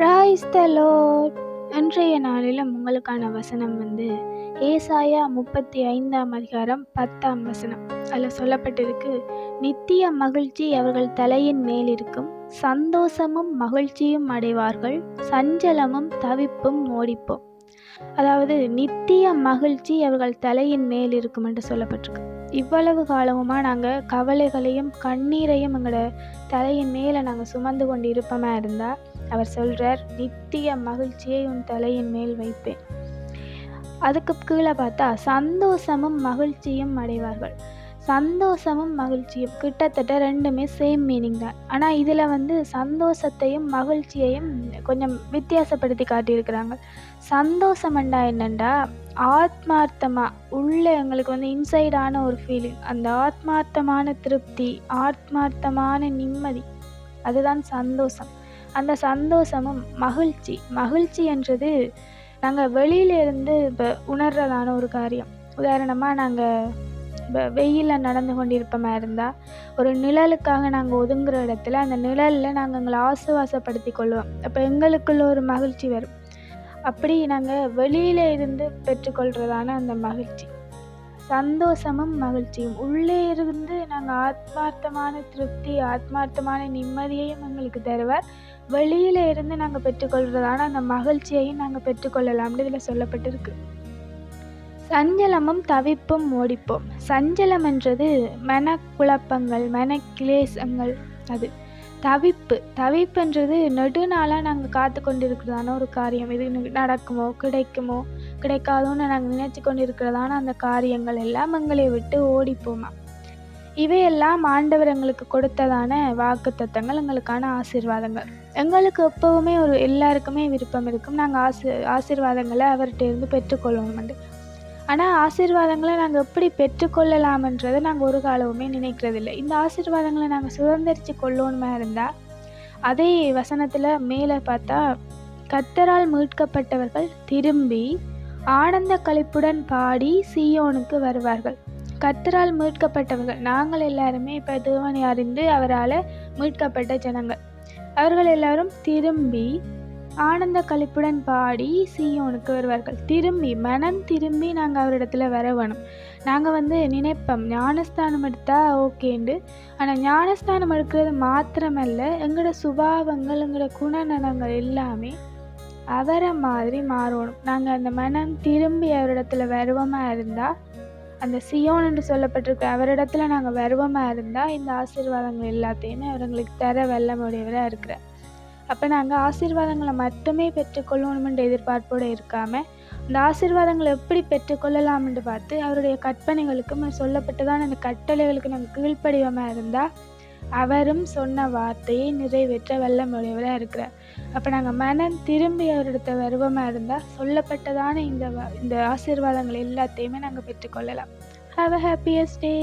Praise the load இன்றைய நாளிலும் உங்களுக்கான வசனம் வந்து ஏசாயா முப்பத்தி ஐந்தாம் அதிகாரம் பத்தாம் வசனம். அதில் சொல்லப்பட்டிருக்கு நித்திய மகிழ்ச்சி அவர்கள் தலையின் மேல் இருக்கும். சந்தோஷமும் மகிழ்ச்சியும் அடைவார்கள். சஞ்சலமும் தவிப்பும் ஓடிப்போம் அதாவது நித்திய மகிழ்ச்சி அவர்கள் தலையின் மேல் இருக்கும் என்று சொல்லப்பட்டிருக்கு. இவ்வளவு காலமுமாக நாங்கள் கவலைகளையும் கண்ணீரையும் எங்களோட தலையின் மேலே நாங்கள் சுமந்து கொண்டு இருப்போமா இருந்தால் அவர் சொல்கிறார் நித்திய மகிழ்ச்சியை உன் தலையின் மேல் வைப்பேன். அதுக்கு கீழே பார்த்தா சந்தோஷமும் மகிழ்ச்சியும் அடைவார்கள். சந்தோஷமும் மகிழ்ச்சியும் கிட்டத்தட்ட ரெண்டுமே சேம் மீனிங் தான். ஆனால் இதில் வந்து சந்தோஷத்தையும் மகிழ்ச்சியையும் கொஞ்சம் வித்தியாசப்படுத்தி காட்டியிருக்கிறாங்க. சந்தோஷம்ண்டா என்னண்டா? ஆத்மார்த்தமாக உள்ளே எங்களுக்கு வந்து இன்சைடான ஒரு ஃபீலிங் அந்த ஆத்மார்த்தமான திருப்தி ஆத்மார்த்தமான நிம்மதி அதுதான் சந்தோஷம். அந்த சந்தோஷமும் மகிழ்ச்சி. மகிழ்ச்சி என்றது நாங்கள் வெளியிலேருந்து இப்போ உணர்றதான ஒரு காரியம். உதாரணமாக நாங்கள் வெயிலில் நடந்து கொண்டிருப்பமாக இருந்தால் ஒரு நிழலுக்காக நாங்கள் ஒதுங்குற இடத்துல அந்த நிழலில் நாங்கள் எங்களை ஆசுவாசப்படுத்தி கொள்வோம். அப்போ எங்களுக்குள்ள ஒரு மகிழ்ச்சி வரும். அப்படி நாங்கள் வெளியில் இருந்து பெற்றுக்கொள்கிறதான அந்த மகிழ்ச்சி. சந்தோஷமும் மகிழ்ச்சியும். உள்ளே இருந்து நாங்கள் ஆத்மார்த்தமான திருப்தி ஆத்மார்த்தமான நிம்மதியையும் எங்களுக்கு தருவார். வெளியில இருந்து நாங்கள் பெற்றுக்கொள்கிறதான அந்த மகிழ்ச்சியையும் நாங்கள் பெற்றுக்கொள்ளலாம்னு இதில் சொல்லப்பட்டிருக்கு. சஞ்சலமும் தவிப்பும் ஓடிப்போம். சஞ்சலம் என்றது மனக்குழப்பங்கள் மனக்கிளேசங்கள். அது தவிப்பு. தவிப்புன்றது நெடுநாளாக நாங்கள் காத்து கொண்டிருக்கிறதான ஒரு காரியம். இது நடக்குமோ கிடைக்குமோ கிடைக்காதோன்னு நாங்கள் நினைச்சு கொண்டு இருக்கிறதான அந்த காரியங்கள் எல்லாம் எங்களை விட்டு ஓடிப்போமா? இவையெல்லாம் ஆண்டவர் எங்களுக்கு கொடுத்ததான வாக்கு தத்தங்கள் எங்களுக்கான ஆசீர்வாதங்கள். எங்களுக்கு எப்போவுமே ஒரு எல்லாருக்குமே விருப்பம் இருக்கும். நாங்கள் ஆசி ஆசீர்வாதங்களை அவர்கிட்ட இருந்து பெற்றுக்கொள்ளணும் ஆனால் ஆசீர்வாதங்களை நாங்கள் எப்படி பெற்றுக்கொள்ளலாம்ன்றதை நாங்கள் ஒரு காலமுமே நினைக்கிறதில்லை. இந்த ஆசீர்வாதங்களை நாங்கள் சுதந்திரித்து கொள்ளணுமா இருந்தால் அதே வசனத்தில் மேலே பார்த்தா கத்தரால் மீட்கப்பட்டவர்கள் திரும்பி ஆனந்த கழிப்புடன் பாடி சியோனுக்கு வருவார்கள். கத்தரால் மீட்கப்பட்டவர்கள் நாங்கள் எல்லாருமே இப்போ தேவனை அறிந்து அவரால் மீட்கப்பட்ட ஜனங்கள். அவர்கள் எல்லாரும் திரும்பி ஆனந்த கழிப்புடன் பாடி சீயோனுக்கு வருவார்கள். திரும்பி மனம் திரும்பி நாங்கள் அவரிடத்துல வர வேணும் நாங்கள் வந்து நினைப்போம் ஞானஸ்தானம் எடுத்தால் ஓகேண்டு. ஆனால் ஞானஸ்தானம் எடுக்கிறது மாத்திரமல்ல எங்களோட சுபாவங்கள் எங்களோட குணநலங்கள் எல்லாமே அவரை மாதிரி மாறணும். நாங்கள் அந்த மனம் திரும்பி அவரிடத்துல வருவமாக இருந்தால் அந்த சியோன் என்று சொல்லப்பட்டிருக்க அவரிடத்துல நாங்கள் வருவமாக இருந்தால் இந்த ஆசீர்வாதங்கள் எல்லாத்தையுமே அவர் எங்களுக்கு தர வல்லமுடையவராக இருக்கிறார். அப்போ நாங்கள் ஆசீர்வாதங்களை மட்டுமே பெற்றுக்கொள்ளணுமென்ற எதிர்பார்ப்போடு இருக்காமல் அந்த ஆசீர்வாதங்களை எப்படி பெற்றுக்கொள்ளலாம்னு பார்த்து அவருடைய கற்பனைகளுக்கும் சொல்லப்பட்டதான அந்த கட்டளைகளுக்கு நாங்கள் கீழ்ப்படிவமாக இருந்தால் அவரும் சொன்ன வார்த்தையை நிறைவேற்ற வல்லமுடையவராக இருக்கிறார். அப்போ நாங்கள் மனம் திரும்பி அவரிடத்த வருவமாக இருந்தால் சொல்லப்பட்டதான இந்த இந்த ஆசீர்வாதங்கள் எல்லாத்தையுமே நாங்கள் பெற்றுக்கொள்ளலாம். Have a happiest day